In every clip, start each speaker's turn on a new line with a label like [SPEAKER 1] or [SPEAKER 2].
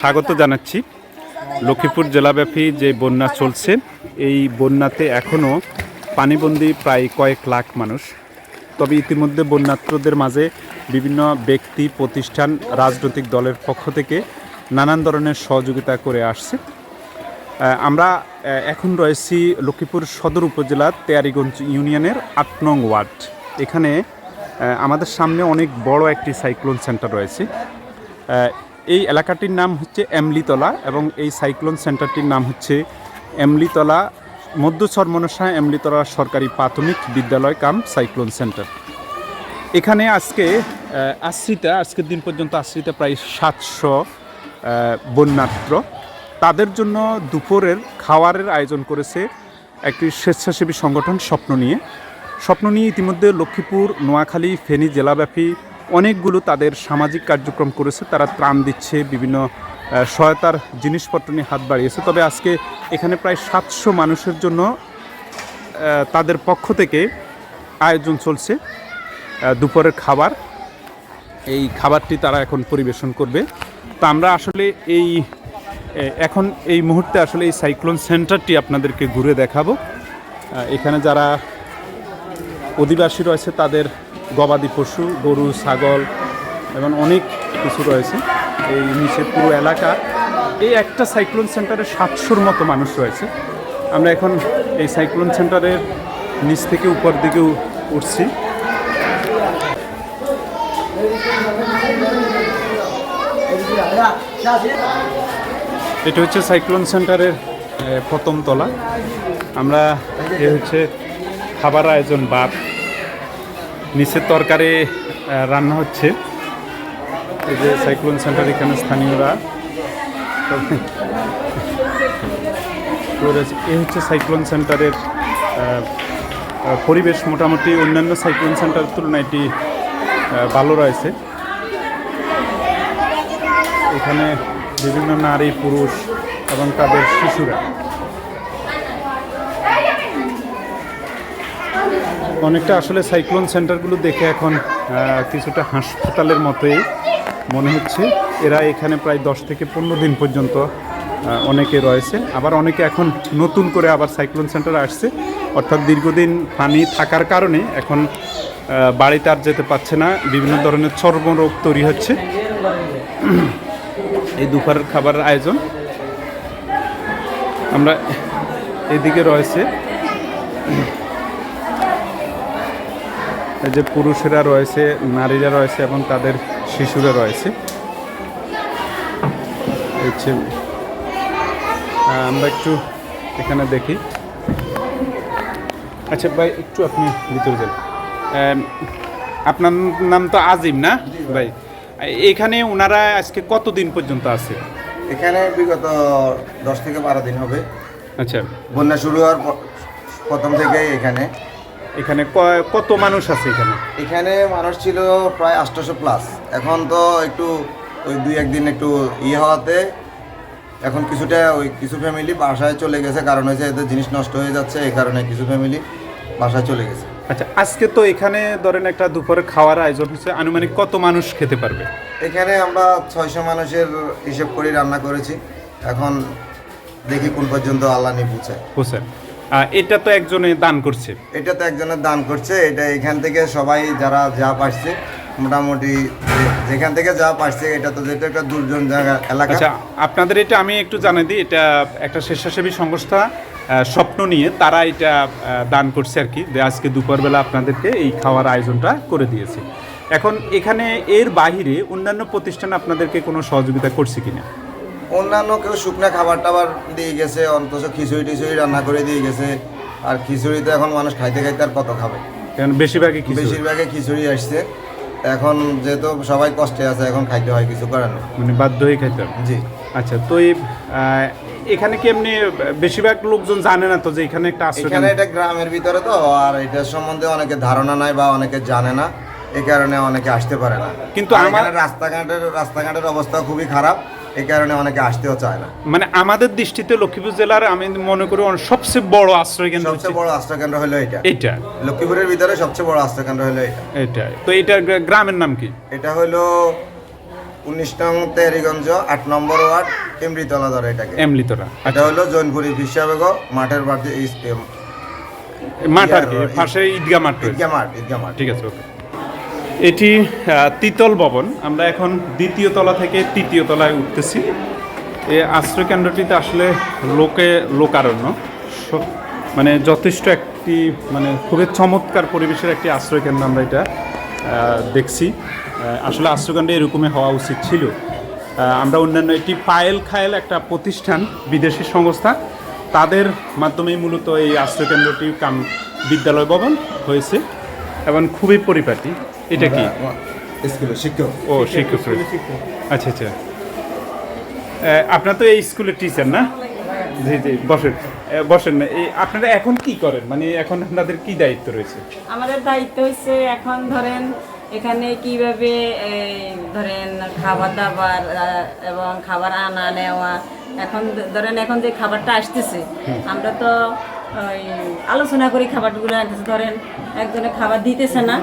[SPEAKER 1] স্বাগত জানাচ্ছি। লক্ষ্মীপুর জেলাব্যাপী যে বন্যা চলছে, এই বন্যাতে এখনও পানিবন্দী প্রায় কয়েক লাখ মানুষ। তবে ইতিমধ্যে বন্যাত্রদের মাঝে বিভিন্ন ব্যক্তি, প্রতিষ্ঠান, রাজনৈতিক দলের পক্ষ থেকে নানান ধরনের সহযোগিতা করে আসছে। আমরা এখন রয়েছি লক্ষ্মীপুর সদর উপজেলার তেয়ারিগঞ্জ ইউনিয়নের আট নং ওয়ার্ড। এখানে আমাদের সামনে অনেক বড় একটি সাইক্লোন সেন্টার রয়েছে। এই এলাকাটির নাম হচ্ছে এমলিতলা এবং এই সাইক্লোন সেন্টারটির নাম হচ্ছে এমলিতলা মধ্য সরমনসা এমলিতলা সরকারি প্রাথমিক বিদ্যালয় কাম সাইক্লোন সেন্টার। এখানে আজকে আশ্রিতা, আজকের দিন পর্যন্ত আশ্রিতা প্রায় সাতশো বন্যাত্র তাদের জন্য দুপুরের খাওয়ারের আয়োজন করেছে একটি স্বেচ্ছাসেবী সংগঠন স্বপ্ন নিয়ে। স্বপ্ন নিয়ে ইতিমধ্যে লক্ষ্মীপুর, নোয়াখালী, ফেনী জেলাব্যাপী অনেকগুলো তাদের সামাজিক কার্যক্রম করেছে, তারা ত্রাণ দিচ্ছে, বিভিন্ন সহায়তার জিনিসপত্র নিয়ে হাত বাড়িয়েছে। তবে আজকে এখানে প্রায় সাতশো মানুষের জন্য তাদের পক্ষ থেকে আয়োজন চলছে দুপুরের খাবার। এই খাবারটি তারা এখন পরিবেশন করবে। তো আমরা আসলে এই এখন এই মুহূর্তে আসলে এই সাইক্লোন সেন্টারটি আপনাদেরকে ঘুরে দেখাবো। এখানে যারা অধিবাসী রয়েছে তাদের গবাদি পশু, গরু, ছাগল, এবং অনেক কিছু রয়েছে। এই নিচে পুরো এলাকা, এই একটা সাইক্লোন সেন্টারে সাতশোর মতো মানুষ রয়েছে। আমরা এখন এই সাইক্লোন সেন্টারের নিচ থেকে উপর দিকে উঠছি। এটা হচ্ছে সাইক্লোন সেন্টারের প্রথম তলা। আমরা, এ হচ্ছে খাবার আয়োজন, ভাত। নিচের তরকারি রান্না হচ্ছে। এই যে সাইক্লোন সেন্টার, এখানে স্থানীয়রা। এই হচ্ছে সাইক্লোন সেন্টারের পরিবেশ। মোটামুটি অন্যান্য সাইক্লোন সেন্টারের তুলনায় এটি ভালো রয়েছে। এখানে বিভিন্ন নারী, পুরুষ এবং তাদের শিশুরা। অনেকটা আসলে সাইক্লোন সেন্টারগুলো দেখে এখন কিছুটা হাসপাতালের মতোই মনে হচ্ছে। এরা এখানে প্রায় দশ থেকে পনেরো দিন পর্যন্ত অনেকে রয়েছে। আবার অনেকে এখন নতুন করে আবার সাইক্লোন সেন্টারে আসছে। অর্থাৎ দীর্ঘদিন পানি থাকার কারণে এখন বাড়িতে আর যেতে পারছে না। বিভিন্ন ধরনের চর্মরোগ তৈরি হচ্ছে। এই দুপুরের খাবারের আয়োজন। আমরা এদিকে রয়েছে। যে পুরুষেরা রয়েছে নারীরা রয়েছে এবং তাদের শিশুরা রয়েছে। হচ্ছে, আমরা একটু এখানে দেখি। আচ্ছা ভাই একটু আপনি ভিতরে যান। আপনার নাম তো আজিম না? ভাই এখানে ওনারা আজকে কতদিন পর্যন্ত আছে?
[SPEAKER 2] এখানে বিগত দশ থেকে বারো দিন হবে।
[SPEAKER 1] আচ্ছা।
[SPEAKER 2] বন্যা শুরু হওয়ার প্রথম থেকে এখানে।
[SPEAKER 1] এখানে কত মানুষ আছে এখানে?
[SPEAKER 2] এখানে মানুষ ছিল প্রায় আটশোশো প্লাস এখন তো একটু ওই দুই একদিন একটু ইয়ে হওয়াতে এখন কিছুটা ওই কিছু ফ্যামিলি বাসায় চলে গেছে কারণ হয়েছে এদের জিনিস নষ্ট হয়ে যাচ্ছে এই কারণে কিছু ফ্যামিলি বাসায় চলে গেছে।
[SPEAKER 1] আচ্ছা আজকে তো এখানে ধরেন একটা দুপুরে খাওয়ার আয়োজন হচ্ছে আনুমানিক কত মানুষ খেতে পারবে?
[SPEAKER 2] এখানে আমরা ছয়শো মানুষের হিসেব করে রান্না করেছি। এখন দেখি কোন পর্যন্ত আল্লাহ নি পৌঁছায়
[SPEAKER 1] এটা তো একজনে দান করছে।
[SPEAKER 2] এটা তো একজনের দান করছে এটা এখান থেকে সবাই যারা যা পারছে মোটামুটি যেখান থেকে যা পারছে এটা তো যেটা একটা দুর্জন জায়গা এলাকা।
[SPEAKER 1] আচ্ছা আপনাদের এটা আমি একটু জানাই দিই এটা একটা স্বেচ্ছাসেবী সংস্থা স্বপ্ন নিয়ে তারা এটা দান করছে আর কি। যে আজকে দুপুরবেলা আপনাদেরকে এই খাওয়ার আয়োজনটা করে দিয়েছে। এখন এখানে এর বাহিরে অন্যান্য প্রতিষ্ঠান আপনাদেরকে কোনো সহযোগিতা করছে কিনা?
[SPEAKER 2] অন্যান্য কেউ শুকনো খাবার টাবার দিয়ে গেছে অন্তত খিচুড়ি টিচুড়ি রান্না করে দিয়ে গেছে। আর খিচুড়ি তো এখন মানুষ খাইতে খাইতে আর কত খাবে?
[SPEAKER 1] কারণ বেশিরভাগই কিছু
[SPEAKER 2] বেশিরভাগে খিচুড়ি আসছে। এখন যেহেতু সবাই কষ্টে আছে এখন খাইতে হয় কিছু করার নেই।
[SPEAKER 1] মানে বাধ্য হয়ে খাইতে হবে
[SPEAKER 2] জি।
[SPEAKER 1] আচ্ছা তো এই এখানে কি এমনি বেশিরভাগ লোকজন জানে না তো যে এখানে একটা
[SPEAKER 2] এখানে এটা গ্রামের ভিতরে তো আর এটার সম্বন্ধে অনেকে ধারণা নাই বা অনেকে জানে না। এই কারণে অনেকে আসতে পারে না।
[SPEAKER 1] কিন্তু আমার-
[SPEAKER 2] রাস্তাঘাটের রাস্তাঘাটের অবস্থা খুবই খারাপ। এই কারণে অনেকে আসতেও চায় না।
[SPEAKER 1] মানে আমাদের দৃষ্টিতে লক্ষ্মীপুর জেলার আমি মনে করি সবচেয়ে বড় আশ্রয় কেন্দ্র
[SPEAKER 2] সবচেয়ে বড় আশ্রয়কেন্দ্র হলো এটা।
[SPEAKER 1] এইটা
[SPEAKER 2] লক্ষ্মীপুরের ভিতরে সবচেয়ে বড় আশ্রয়কেন্দ্র হলো এটা।
[SPEAKER 1] এটা তো এটা গ্রামের নাম কি?
[SPEAKER 2] এটা হলো উনিশ নং তেরিগঞ্জ আট নম্বর ওয়ার্ড এমরিতলা ধরে এটাকে।
[SPEAKER 1] এমলিতরা
[SPEAKER 2] এটা হলো জৈনপুরি ফিসাবেগ মাঠের বাড়ি
[SPEAKER 1] মাঠ আর কি পাশে ঈদগাহ মাঠ
[SPEAKER 2] ঈদগা মাঠ ঈদগা মাঠ।
[SPEAKER 1] ঠিক আছে ওকে। এটি তিতল ভবন। আমরা এখন দ্বিতীয় তলা থেকে তৃতীয় তলায় উঠতেছি। এই আশ্রয় কেন্দ্রটিতে আসলে লোকে, লোকারণ্য। মানে যথেষ্ট একটি মানে খুবই চমৎকার পরিবেশের একটি আশ্রয় কেন্দ্র আমরা এটা দেখছি। আসলে আশ্রয়কেন্দ্র এরকমই হওয়া উচিত ছিল। আমরা অন্যান্য একটি পায়েল খায়েল একটা প্রতিষ্ঠান, বিদেশি সংস্থা। তাদের মাধ্যমেই মূলত এই আশ্রয়কেন্দ্রটি কাম, বিদ্যালয় ভবন হয়েছে এবং খুবই পরিপাটি। এটা কি?
[SPEAKER 2] স্কুলের শিক্ষক।
[SPEAKER 1] ও শিক্ষক। আচ্ছা আচ্ছা। আপনার তো এই স্কুলের টিচার না? জি জি বসেন। বসেন না। এই আপনারা এখন কি করেন? মানে এখন আপনাদের কি দায়িত্ব রয়েছে?
[SPEAKER 3] আমাদের দায়িত্ব হচ্ছে এখন ধরেন এখানে কীভাবে ধরেন খাবার দাবার এবং খাবার আনা নেওয়া। এখন ধরেন এখন যে খাবারটা আসতেছে আমরা তো ওই আলোচনা করি খাবারগুলো আনতেছে ধরেন একজনে খাবার দিতেছে না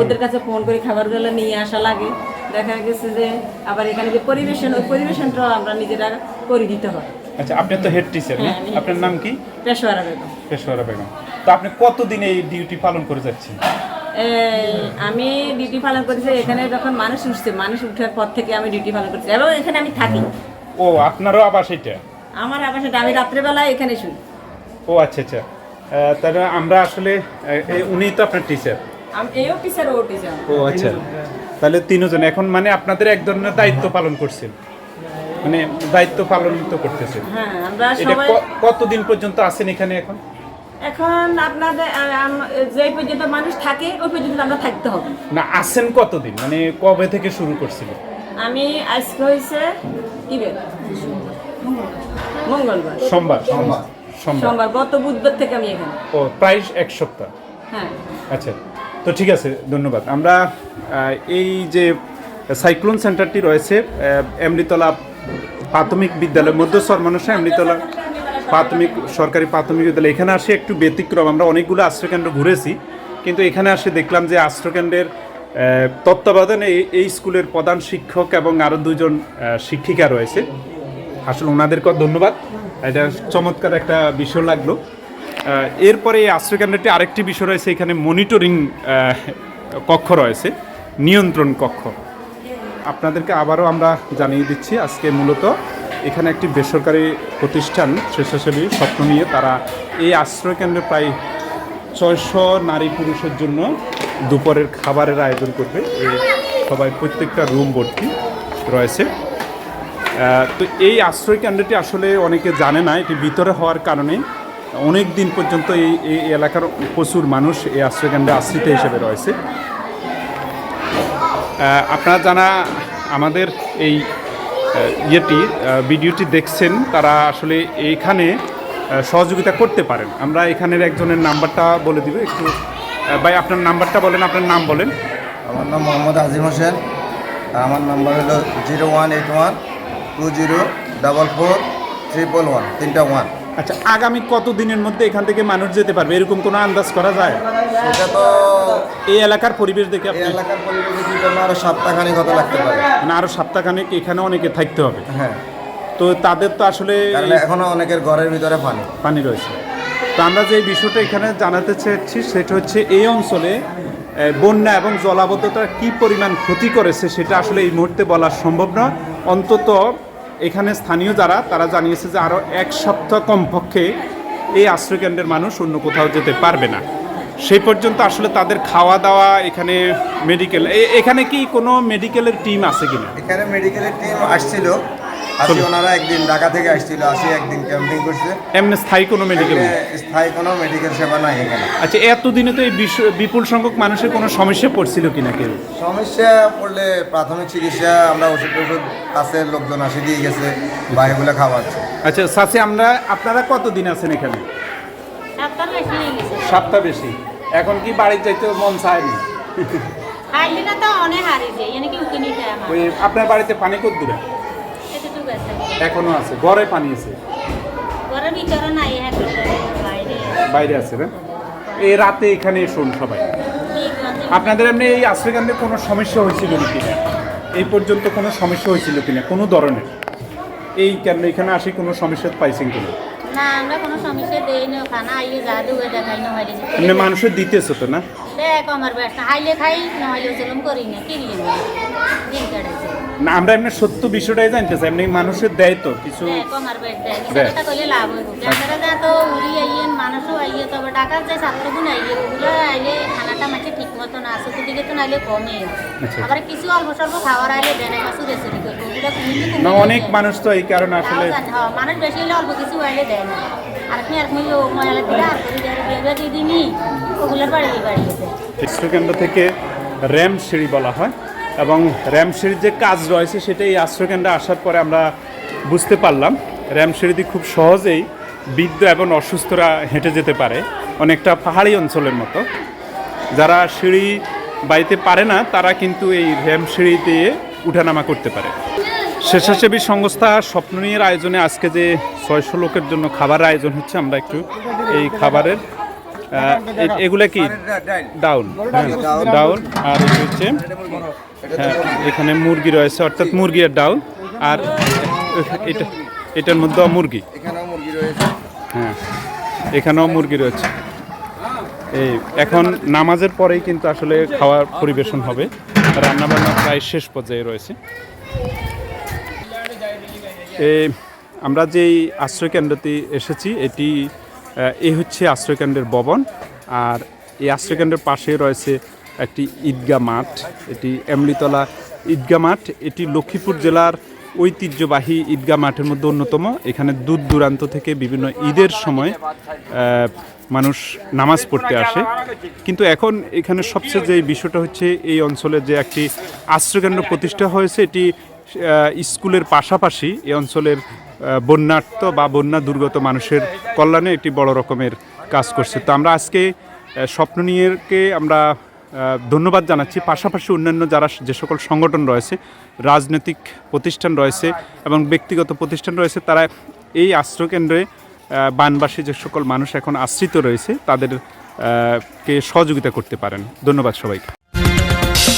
[SPEAKER 3] ওদের কাছে ফোন করে খাবারগুলো নিয়ে আসা লাগে। দেখা গেছে যে আবার এখানে যে পরিবেশন ওই পরিবেশনটাও আমরা নিজেরা করে দিতে হয়।
[SPEAKER 1] আচ্ছা আপনি তো হেড টিচার
[SPEAKER 3] হ্যাঁ, head
[SPEAKER 1] আপনার নাম কি?
[SPEAKER 3] পেশোয়ারা বেগম।
[SPEAKER 1] পেশোয়ারা বেগম। তো আপনি কতদিন এই ডিউটি পালন করে যাচ্ছেন?
[SPEAKER 3] আমি ডিউটি পালন করছি এখানে যখন মানুষ উঠছে মানুষ উঠার পর থেকে আমি ডিউটি পালন করছি। এবং এখানে আমি থাকি।
[SPEAKER 1] ও আপনারও আবার সেটা
[SPEAKER 3] আমার আবার সেটা আমি রাত্রেবেলায় এখানে শুই।
[SPEAKER 1] ও আচ্ছা আচ্ছা। তাহলে আমরা আসলে উনিই তো আপনার টিচার
[SPEAKER 3] এই ও
[SPEAKER 1] আচ্ছা। তাহলে তিনজন। এখন মানে আপনাদের এক ধরনের দায়িত্ব পালন করছেন। মানে দায়িত্ব পালন তো করতেছেন।
[SPEAKER 3] হ্যাঁ আমরা
[SPEAKER 1] এটা কতদিন পর্যন্ত আছেন এখানে এখন?
[SPEAKER 3] এখন আপনাদের যে পর্যন্ত মানুষ থাকে ওই পর্যন্ত আমরা থাকতে হবে।
[SPEAKER 1] না আছেন কতদিন? মানে কবে থেকে শুরু করছিল
[SPEAKER 3] আমি আজকে হয়েছে ইবেন মঙ্গলবার।
[SPEAKER 1] সোমবার সোমবার। সোমবার।
[SPEAKER 3] গত বুধবার থেকে আমি এখানে।
[SPEAKER 1] ও প্রায় এক সপ্তাহ।
[SPEAKER 3] হ্যাঁ।
[SPEAKER 1] আচ্ছা তো ঠিক আছে ধন্যবাদ। আমরা এই যে সাইক্লোন সেন্টারটি রয়েছে এমনিতলা প্রাথমিক বিদ্যালয় মধ্যস্তর মানুষরা এমনিতলা প্রাথমিক সরকারি প্রাথমিক বিদ্যালয়। এখানে আসে একটু ব্যতিক্রম আমরা অনেকগুলো আশ্রয়কেন্দ্র ঘুরেছি কিন্তু এখানে আসে দেখলাম যে আশ্রয়কেন্দ্রের তত্ত্বাবধানে এই- এই স্কুলের প্রধান শিক্ষক এবং আরও দুজন শিক্ষিকা রয়েছে। আসলে ওনাদেরকেও ধন্যবাদ। এটা চমৎকার একটা বিষয় লাগল। এরপরে এই আশ্রয়কেন্দ্রটি আরেকটি বিষয় রয়েছে, এখানে মনিটরিং কক্ষ রয়েছে, নিয়ন্ত্রণ কক্ষ। আপনাদেরকে আবারও আমরা জানিয়ে দিচ্ছি, আজকে মূলত এখানে একটি বেসরকারি প্রতিষ্ঠান স্বেচ্ছাসেবী স্বপ্ন নিয়ে তারা এই আশ্রয়কেন্দ্রে প্রায় ছয়শো নারী পুরুষের জন্য দুপুরের খাবারের আয়োজন করবে। এই সবাই প্রত্যেকটা রুম ভর্তি রয়েছে। তো এই আশ্রয় কেন্দ্রটি আসলে অনেকে জানে না, এটি ভিতরে হওয়ার কারণে। অনেক দিন পর্যন্ত এই এই এলাকার প্রচুর মানুষ এই আশ্রয় কেন্দ্রে আশ্রিত হিসেবে রয়েছে। আপনারা জানা আমাদের এই ইয়েটি ভিডিওটি দেখছেন, তারা আসলে এইখানে সহযোগিতা করতে পারেন। আমরা এখানের একজনের নাম্বারটা বলে দিব, একটু ভাই আপনার নাম্বারটা বলেন, আপনার নাম বলেন।
[SPEAKER 2] আমার নাম মোহাম্মদ আজিম হোসেন। আমার নাম্বার হলো zero one eight one two zero double four triple one তিনটা ওয়ান।
[SPEAKER 1] আচ্ছা আগামী কত দিনের মধ্যে এখান থেকে মানুষ যেতে পারবে? এরকম কোনো আন্দাজ করা যায়?
[SPEAKER 2] সেটা তো
[SPEAKER 1] এই এলাকার পরিবেশ দেখে
[SPEAKER 2] এই
[SPEAKER 1] আপনি
[SPEAKER 2] এলাকার পরিবেশে জন্য আরও সপ্তাহখানিক হতে লাগতে পারে।
[SPEAKER 1] মানে আরও সপ্তাহখানেক এখানে অনেকে থাকতে হবে।
[SPEAKER 2] হ্যাঁ।
[SPEAKER 1] তো তাদের তো আসলে
[SPEAKER 2] কারণ এখনও অনেকের ঘরের ভিতরে পানি।
[SPEAKER 1] পানি রয়েছে। তো আমরা যে বিষয়টা এখানে জানাতে চেয়েছি সেটা হচ্ছে এই অঞ্চলে বন্যা এবং জলাবদ্ধতা কি পরিমাণ ক্ষতি করেছে সেটা আসলে এই মুহূর্তে বলা সম্ভব নয়। অন্তত এখানে স্থানীয় যারা, তারা জানিয়েছে যে আরও এক সপ্তাহ কমপক্ষে এই আশ্রয়কেন্দ্রের মানুষ অন্য কোথাও যেতে পারবে না। সেই পর্যন্ত আসলে তাদের খাওয়া দাওয়া, এখানে মেডিকেল এখানে কি কোনো মেডিকেলের টিম আছে কিনা?
[SPEAKER 2] এখানে মেডিকেলের টিম আসছিল। আসি ওনারা একদিন ঢাকা থেকে আসছিল আসি একদিন ক্যাম্পিং করছে।
[SPEAKER 1] এমনি স্থায়ী কোনো মেডিকেল নেই?
[SPEAKER 2] স্থায়ী কোনো মেডিকেল সেবা নাই এখানে।
[SPEAKER 1] আচ্ছা এতদিনে তো এই বিপুল সংখ্যক মানুষের কোনো সমস্যা পড়ছিল কিনা কেউ?
[SPEAKER 2] সমস্যা পড়লে প্রাথমিক চিকিৎসা আমরা ওষুধ টষুধ আছে লোকজন আসে দিয়ে গেছে বা এগুলো খাওয়াচ্ছে।
[SPEAKER 1] আচ্ছা সাথে আমরা আপনারা কতদিন আছেন এখানে?
[SPEAKER 4] সপ্তাহ বেশি
[SPEAKER 1] বেশি। এখন কি বাড়ির যাইতে মন চায়নি আপনার বাড়িতে পানি কত দূরে
[SPEAKER 4] আছে।
[SPEAKER 1] এখনও আছে। ঘরে পানি আছে?
[SPEAKER 4] ঘরের ভিতরে নাই এক বাইরে
[SPEAKER 1] বাইরে আছে না? এই রাতে এখানে শোন সবাই। আপনাদের এমনি এই আশ্রয়কেন্দ্রে কোনো সমস্যা হয়েছিল কিনা না এই পর্যন্ত কোনো সমস্যা হয়েছিল কিনা? কোনো ধরনের? এই কেন এখানে আসি কোনো সমস্যা পাইছেন কিনা?
[SPEAKER 4] না আমরা কোনো সমস্যা দেই না খানা আইয়ে যা দেবে দেখাই না হইলে
[SPEAKER 1] এমনি মানুষের দিতেছে তো না?
[SPEAKER 4] দেখ আমার ব্যস্ত হাইলে খাই না হইলে জুলুম করি না কি লিয়ে দিন কাটাইছে
[SPEAKER 1] না আমরা এমনি সত্য বিষয়টাই জানতে চাই এমনি মানুষের দেয় তো কিছু।
[SPEAKER 4] দেখ আমার বেড দেখ
[SPEAKER 1] দেখ।
[SPEAKER 4] সেটা কইলে লাভ হইব। ক্যান্সারে যা তো উড়ি আইয়েন মানুষও আইয়ে তবে টাকার যে ছাত্রগুণ আইয়ে ওগুলো আইলে খানাটা মাঝে ঠিক মতো না আসতে দিকে তো নাইলে কমে।
[SPEAKER 1] আচ্ছা।
[SPEAKER 4] আবার কিছু অল্প স্বল্প খাবার আইলে দেনে কাছু রেসিপি করব ওগুলো কমিলে কমিলে
[SPEAKER 1] না অনেক মানুষ তো এই কারণে আসলে
[SPEAKER 4] হ্যাঁ, মানুষ বেশি হলে অল্প কিছু আইলে দেয় দেয়
[SPEAKER 1] থেকে র্যাম সিঁড়ি বলা হয় এবং র্যাম সিঁড়ির যে কাজ রয়েছে সেটা এই আশ্রয়কেন্দ্রে আসার পরে আমরা বুঝতে পারলাম। র্যাম সিঁড়িতে খুব সহজেই বৃদ্ধ এবং অসুস্থরা হেঁটে যেতে পারে, অনেকটা পাহাড়ি অঞ্চলের মতো। যারা সিঁড়ি বাইতে পারে না, তারা কিন্তু এই র্যাম সিঁড়ি দিয়ে উঠানামা করতে পারে। স্বেচ্ছাসেবী সংস্থা স্বপ্ন নিয়ের আয়োজনে আজকে যে ছয়শো লোকের জন্য খাবার আয়োজন হচ্ছে আমরা একটু এই খাবারের এগুলো কি? ডাউন হ্যাঁ, ডাউন আর হচ্ছে হ্যাঁ এখানে মুরগি রয়েছে অর্থাৎ মুরগি আর ডাউন আর এটা এটার মধ্যে মুরগি। হ্যাঁ এখানেও মুরগি রয়েছে। এই এখন নামাজের পরেই কিন্তু আসলে খাওয়ার পরিবেশন হবে। রান্নাবান্না প্রায় শেষ পর্যায়ে রয়েছে। আমরা যেই আশ্রয়কেন্দ্রতে এসেছি, এটি এই হচ্ছে আশ্রয়কেন্দ্রের ভবন। আর এই আশ্রয়কেন্দ্রের পাশে রয়েছে একটি ঈদগা মাঠ। এটি এমলিতলা ঈদগা মাঠ। এটি লক্ষ্মীপুর জেলার ঐতিহ্যবাহী ঈদগা মাঠের মধ্যে অন্যতম। এখানে দূর দূরান্ত থেকে বিভিন্ন ঈদের সময় মানুষ নামাজ পড়তে আসে। কিন্তু এখন এখানে সবচেয়ে যে বিষয়টা হচ্ছে, এই অঞ্চলে যে একটি আশ্রয়কেন্দ্র প্রতিষ্ঠা হয়েছে, এটি স্কুলের পাশাপাশি এই অঞ্চলের বন্যার্থ বা বন্যা দুর্গত মানুষের কল্যাণে একটি বড় রকমের কাজ করছে। তো আমরা আজকে স্বপ্ন নিয়েকে আমরা ধন্যবাদ জানাচ্ছি। পাশাপাশি অন্যান্য যারা যে সকল সংগঠন রয়েছে, রাজনৈতিক প্রতিষ্ঠান রয়েছে এবং ব্যক্তিগত প্রতিষ্ঠান রয়েছে, তারা এই আশ্রয়কেন্দ্রে বানবাসী যে সকল মানুষ এখন আশ্রিত রয়েছে, তাদের কে সহযোগিতা করতে পারেন। ধন্যবাদ সবাইকে।